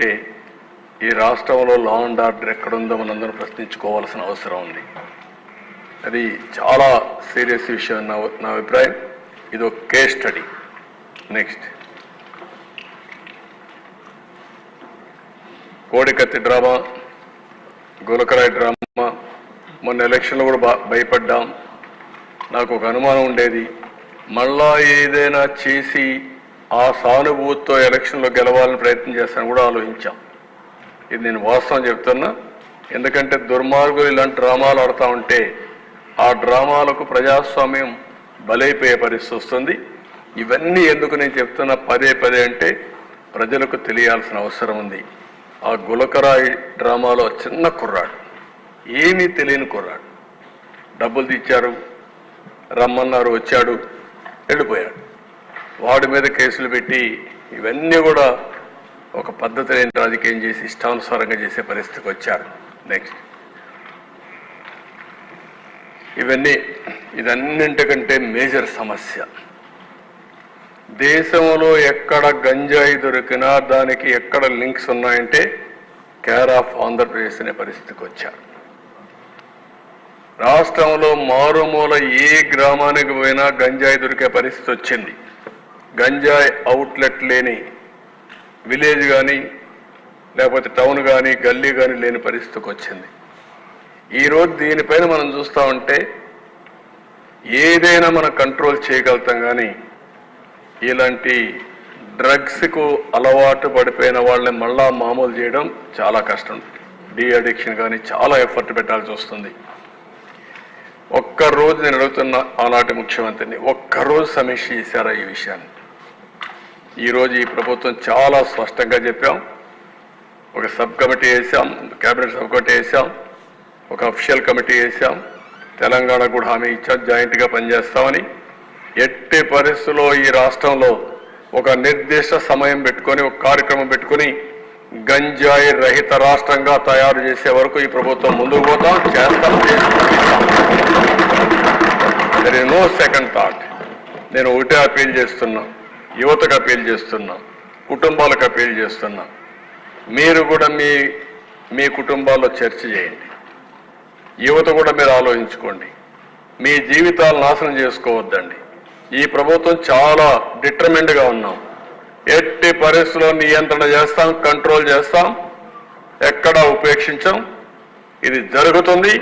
అంటే ఈ రాష్ట్రంలో లా అండ్ ఆర్డర్ ఎక్కడుందో మనందరం ప్రశ్నించుకోవాల్సిన అవసరం ఉంది. అది చాలా సీరియస్ విషయం నా నా అభిప్రాయం. ఇది ఒక కేస్ స్టడీ నెక్స్ట్ కోడికత్తి డ్రామా గులకరాయి డ్రామా మొన్న ఎలక్షన్లో కూడా భయపడ్డాం. నాకు ఒక అనుమానం ఉండేది. మళ్ళా ఏదైనా చేసి ఆ సానుభూతితో ఎలక్షన్లో గెలవాలని ప్రయత్నం చేస్తాను కూడా ఆలోచించాం. ఇది నేను వాస్తవం చెప్తున్నా. ఎందుకంటే దుర్మార్గులు ఇలాంటి డ్రామాలు ఆడుతూ ఉంటే ఆ డ్రామాలకు ప్రజాస్వామ్యం బలైపోయే పరిస్థితి వస్తుంది. ఇవన్నీ ఎందుకు నేను చెప్తున్నా? పదే పదే అంటే ప్రజలకు తెలియాల్సిన అవసరం ఉంది. ఆ గులకరాయి డ్రామాలో చిన్న కుర్రాడు ఏమీ తెలియని కుర్రాడు. డబ్బులు తెచ్చారు రమ్మన్నారు వచ్చాడు వెళ్ళిపోయాడు. వాడి మీద కేసులు పెట్టి ఇవన్నీ కూడా ఒక పద్ధతి లేని రాజకీయం చేసి ఇష్టానుసారంగా చేసే పరిస్థితికి వచ్చారు. నెక్స్ట్ ఇవన్నీ ఇదన్నింటికంటే మేజర్ సమస్య. దేశంలో ఎక్కడ గంజాయి దొరికినా దానికి ఎక్కడ లింక్స్ ఉన్నాయంటే కేర్ ఆఫ్ ఆంధ్రప్రదేశ్ అనే పరిస్థితికి వచ్చారు. రాష్ట్రంలో మారుమూల ఏ గ్రామానికి పోయినా గంజాయి దొరికే పరిస్థితి వచ్చింది. గంజాయి అవుట్లెట్ లేని విలేజ్ కానీ లేకపోతే టౌన్ కానీ గల్లీ కానీ లేని పరిస్థితికి వచ్చింది. ఈరోజు దీనిపైన మనం చూస్తా ఉంటే ఏదైనా మనం కంట్రోల్ చేయగలుగుతాం కానీ ఇలాంటి డ్రగ్స్కు అలవాటు పడిపోయిన వాళ్ళని మళ్ళా మామూలు చేయడం చాలా కష్టం. డి అడిక్షన్ కానీ చాలా ఎఫర్ట్ పెట్టాల్సి వస్తుంది. ఒక్కరోజు నేను అడుగుతున్న ఆనాటి ముఖ్యమంత్రిని ఒక్కరోజు సమీక్ష చేశారా ఈ విషయాన్ని? ఈరోజు ఈ ప్రభుత్వం చాలా స్పష్టంగా చెప్పాం. ఒక సబ్ కమిటీ వేసాం కేబినెట్ సబ్ కమిటీ వేసాం ఒక అఫిషియల్ కమిటీ వేసాం. తెలంగాణ కూడా హామీ ఇచ్చాం జాయింట్గా పనిచేస్తామని. ఎట్టి పరిస్థితుల్లో ఈ రాష్ట్రంలో ఒక నిర్దిష్ట సమయం పెట్టుకొని ఒక కార్యక్రమం పెట్టుకొని గంజాయి రహిత రాష్ట్రంగా తయారు చేసే వరకు ఈ ప్రభుత్వం ముందుకు పోతాం చేస్తాం. There is no second thought నేను ఒకటే అపీల్ చేస్తున్నాను యువతకు అపీల్ చేస్తున్నాం కుటుంబాలకు అపీల్ చేస్తున్నాం. మీరు కూడా మీ మీ కుటుంబాల్లో చర్చ చేయండి. యువత కూడా మీరు ఆలోచించుకోండి. మీ జీవితాలు నాశనం చేసుకోవద్దండి. ఈ ప్రభుత్వం చాలా డిటర్మెంట్గా ఉన్నాం. ఎట్టి పరిస్థితుల్లో నియంత్రణ చేస్తాం కంట్రోల్ చేస్తాం ఎక్కడా ఉపేక్షించాం. ఇది జరుగుతుంది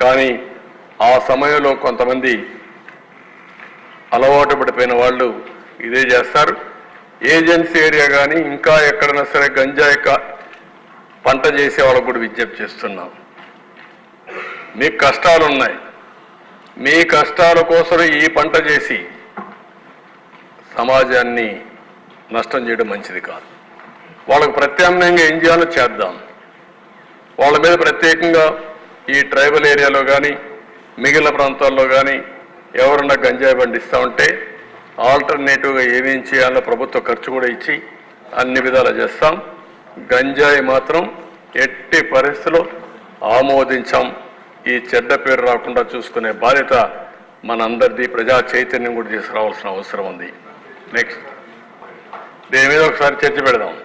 కానీ ఆ సమయంలో కొంతమంది అలవాటు పడిపోయిన వాళ్ళు ఇదే చేస్తారు. ఏజెన్సీ ఏరియా కానీ ఇంకా ఎక్కడైనా సరే గంజాయి పంట చేసే వాళ్ళకు కూడా విజ్ఞప్తి చేస్తున్నాం. మీకు కష్టాలు ఉన్నాయి మీ కష్టాల కోసం ఈ పంట చేసి సమాజాన్ని నష్టం చేయడం మంచిది కాదు. వాళ్ళకు ప్రత్యామ్నాయంగా ఏం చేయాలో చేద్దాం. వాళ్ళ మీద ప్రత్యేకంగా ఈ ట్రైబల్ ఏరియాలో కానీ మిగిలిన ప్రాంతాల్లో కానీ ఎవరన్నా గంజాయి పండిస్తూ ఉంటే ఆల్టర్నేటివ్గా ఏమేం చేయాలో ప్రభుత్వ ఖర్చు కూడా ఇచ్చి అన్ని విధాలు చేస్తాం. గంజాయి మాత్రం ఎట్టి పరిస్థితుల్లో ఆమోదించాం. ఈ చెడ్డ పేరు రాకుండా చూసుకునే బాధ్యత మనందరిది. ప్రజా చైతన్యం కూడా తీసుకురావాల్సిన అవసరం ఉంది. నెక్స్ట్ దీని మీద ఒకసారి చర్చ పెడదాం.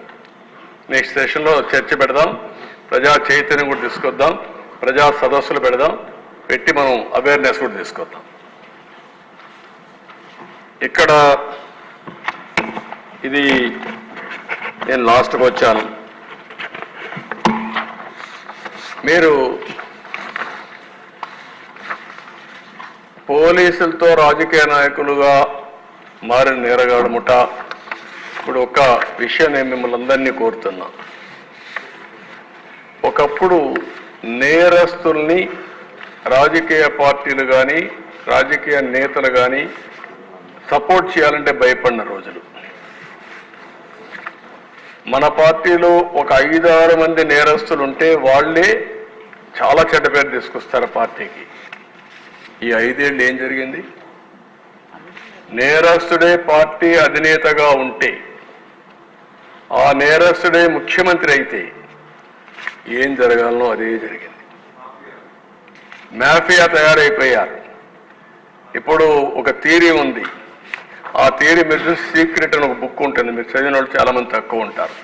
నెక్స్ట్ సెషన్లో చర్చ పెడదాం. ప్రజా చైతన్యం కూడా తీసుకొద్దాం. ప్రజా సదస్సులు పెడదాం. పెట్టి మనం అవేర్నెస్ కూడా తీసుకొద్దాం. ఇక్కడ ఇది నేను లాస్ట్కి వచ్చాను. మీరు పోలీసులతో రాజకీయ నాయకులుగా మారిన నేరగాడముట ఇప్పుడు ఒక విషయం నేను మిమ్మల్ని అందరినీ కోరుతున్నా. ఒకప్పుడు నేరస్తుల్ని రాజకీయ పార్టీలు కానీ రాజకీయ నేతలు కానీ సపోర్ట్ చేయాలంటే భయపడిన రోజులు. మన పార్టీలో ఒక ఐదారు మంది నేరస్తులు ఉంటే వాళ్ళే చాలా చెడ్డ పేరు తీసుకొస్తారు పార్టీకి. ఈ ఐదేళ్ళు ఏం జరిగింది? నేరస్తుడే పార్టీ అధినేతగా ఉంటే ఆ నేరస్తుడే ముఖ్యమంత్రి అయితే ఏం జరగాలనో అదే జరిగింది. మాఫియా తయారైపోయారు. ఇప్పుడు ఒక థీరీ ఉంది. ఆ థియరీ మీరు సీక్రెట్ అని ఒక బుక్ ఉంటుంది. మీరు చదివిన వాళ్ళు చాలా మంది తక్కువ ఉంటారు.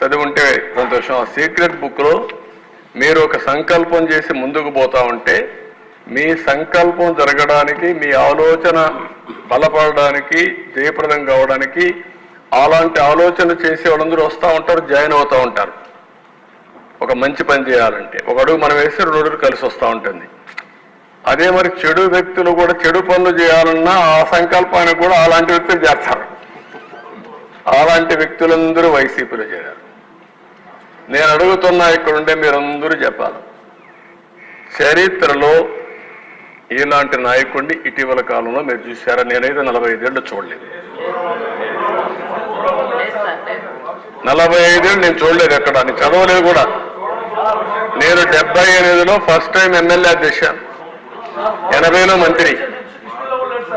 చదివి ఉంటే సంతోషం. ఆ సీక్రెట్ బుక్లో మీరు ఒక సంకల్పం చేసి ముందుకు పోతా ఉంటే మీ సంకల్పం జరగడానికి మీ ఆలోచన బలపడడానికి జయప్రదం కావడానికి అలాంటి ఆలోచన చేసే వాళ్ళందరూ వస్తూ ఉంటారు జాయిన్ అవుతూ ఉంటారు. ఒక మంచి పని చేయాలంటే. ఒక అడుగు మనం వేస్తే రెండు కలిసి వస్తూ ఉంటుంది. అదే మరి చెడు వ్యక్తులు కూడా చెడు పనులు చేయాలన్నా ఆ సంకల్పానికి కూడా అలాంటి వ్యక్తులు చేస్తారు. అలాంటి వ్యక్తులందరూ వైసీపీలో చేరారు. నేను అడుగుతున్నా ఇక్కడ మీరందరూ చెప్పాలి. చరిత్రలో ఇలాంటి నాయకుడిని ఇటీవల కాలంలో మీరు చూసారా నేనైతే నలభై ఐదేళ్ళు చూడలేదు. నలభై ఐదేళ్ళు నేను చూడలేదు ఎక్కడ నేను చదవలేదు కూడా. నేను డెబ్బై ఎనిమిదిలో ఫస్ట్ టైం ఎమ్మెల్యే చేశాను ఎనభైలో మంత్రి.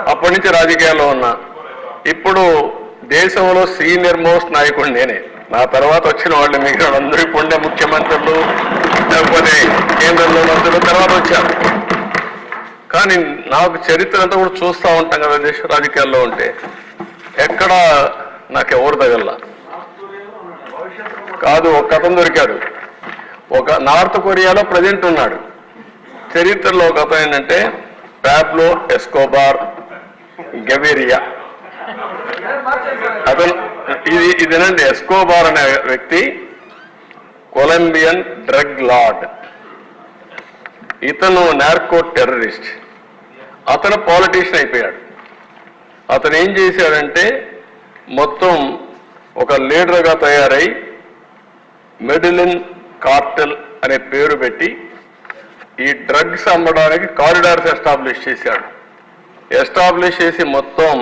అప్పటి నుంచి రాజకీయాల్లో ఉన్నా. ఇప్పుడు దేశంలో సీనియర్ మోస్ట్ నాయకుడు నేనే. నా తర్వాత వచ్చిన వాళ్ళు మిగిలిన అందరూ ఇప్పుడు ఉండే ముఖ్యమంత్రులు లేకపోతే కేంద్రంలో మంత్రులు తర్వాత వచ్చారు. కానీ నాకు చరిత్ర అంతా కూడా చూస్తూ ఉంటాం కదా దేశ రాజకీయాల్లో ఉంటే. ఎక్కడ నాకు ఎవరు తగల్లా. కాదు ఒక కథం దొరికాడు. ఒక నార్త్ కొరియాలో ప్రజెంట్ ఉన్నాడు. చరిత్రలో ఒక అతను ఏంటంటే ప్యాబ్లో ఎస్కోబార్ గవేరియా అతను ఇది ఇదేనండి ఎస్కోబార్ అనే వ్యక్తి కొలంబియన్ డ్రగ్ లార్డ్. ఇతను నార్కో టెర్రరిస్ట్. అతను పాలిటీషియన్ అయిపోయాడు. అతను ఏం చేశాడంటే మొత్తం ఒక లీడర్గా తయారై మెడిలిన్ కార్టల్ అనే పేరు పెట్టి ఈ డ్రగ్స్ అమ్మడానికి కారిడార్స్ ఎస్టాబ్లిష్ చేశాడు. ఎస్టాబ్లిష్ చేసి మొత్తం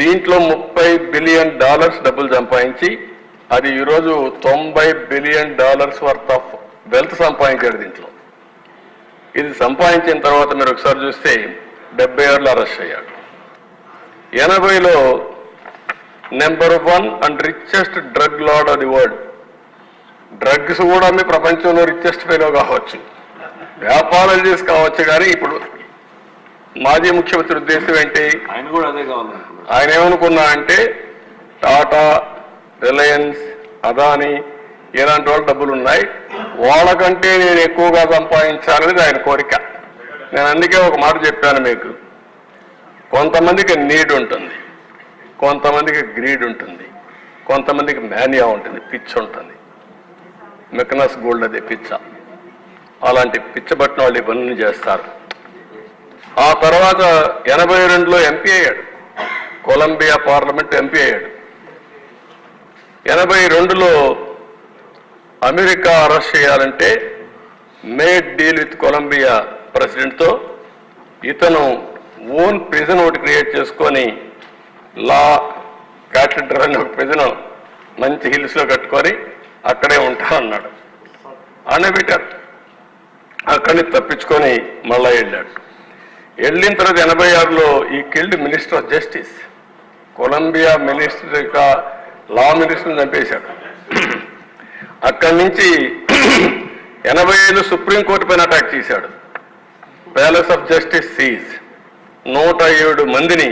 దీంట్లో ముప్పై బిలియన్ డాలర్స్ డబ్బులు సంపాదించి అది ఈరోజు తొంభై billion dollars worth of wealth సంపాదించాడు దీంట్లో. ఇది సంపాదించిన తర్వాత మీరు ఒకసారి చూస్తే డెబ్బై ఏళ్ళు అరెస్ట్ అయ్యాడు. ఎనభైలో number one and richest drug lord of the world drugs కూడా మీ ప్రపంచంలో రిచెస్ట్ ఫెయిలో కావచ్చు. వ్యాపారాలు చేసి కావచ్చు కానీ ఇప్పుడు మాజీ ముఖ్యమంత్రి ఉద్దేశం ఏంటి? ఆయన కూడా అదే కావాలనుకున్నారు ఆయన ఏమనుకున్నా అంటే టాటా రిలయన్స్ అదాని ఇలాంటి వాళ్ళ డబ్బులు ఉన్నాయి. వాళ్ళకంటే నేను ఎక్కువగా సంపాదించాలనేది ఆయన కోరిక. నేను అందుకే ఒక మాట చెప్పాను మీకు. కొంతమందికి నీడ్ ఉంటుంది. కొంతమందికి గ్రీడ్ ఉంటుంది. కొంతమందికి మేనియా ఉంటుంది. పిచ్ ఉంటుంది మెకనస్ గోల్డ్ అదే పిచ్చ. అలాంటి పిచ్చబట్టిన వాళ్ళు పనులు చేస్తారు. ఆ తర్వాత ఎనభై రెండులో ఎంపీ అయ్యాడు. కొలంబియా పార్లమెంట్ ఎంపీ అయ్యాడు. ఎనభై రెండులో అమెరికా అరెస్ట్ చేయాలంటే మేడ్ డీల్ విత్ కొలంబియా ప్రెసిడెంట్తో ఇతను ఓన్ ప్రిజన్ ఒకటి క్రియేట్ చేసుకొని లా క్యాటెడ్రల్ అనే ఒక ప్రిజన్ మంచి హిల్స్లో కట్టుకొని అక్కడే ఉంటా అన్నాడు. అనే పెట్టారు అక్కడి నుంచి తప్పించుకొని మళ్ళా వెళ్ళాడు. వెళ్ళిన తర్వాత ఎనభై ఆరులో ఈ killed minister of justice Colombia minister యొక్క లా మినిస్టర్ని చంపేశాడు. అక్కడి నుంచి ఎనభై ఐదు సుప్రీంకోర్టు పైన అటాక్ చేశాడు. ప్యాలెస్ ఆఫ్ జస్టిస్ సీజ్ నూట ఏడు మందిని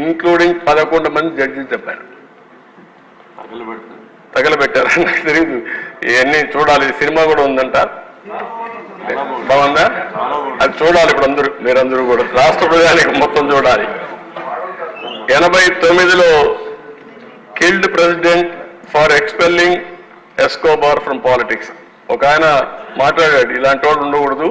ఇన్క్లూడింగ్ పదకొండు మంది జడ్జిలు చెప్పారు తగలబెట్టారు. నాకు తెలియదు ఇవన్నీ చూడాలి. సినిమా కూడా ఉందంట. బాగుందా? అది చూడాలి ఇప్పుడు అందరూ మీరందరూ కూడా. రాష్ట్ర ప్రజానికి మొత్తం చూడాలి. ఎనభై తొమ్మిదిలో killed president for expelling Escobar from politics ఒక ఆయన మాట్లాడాడు ఇలాంటి వాడు ఉండకూడదు.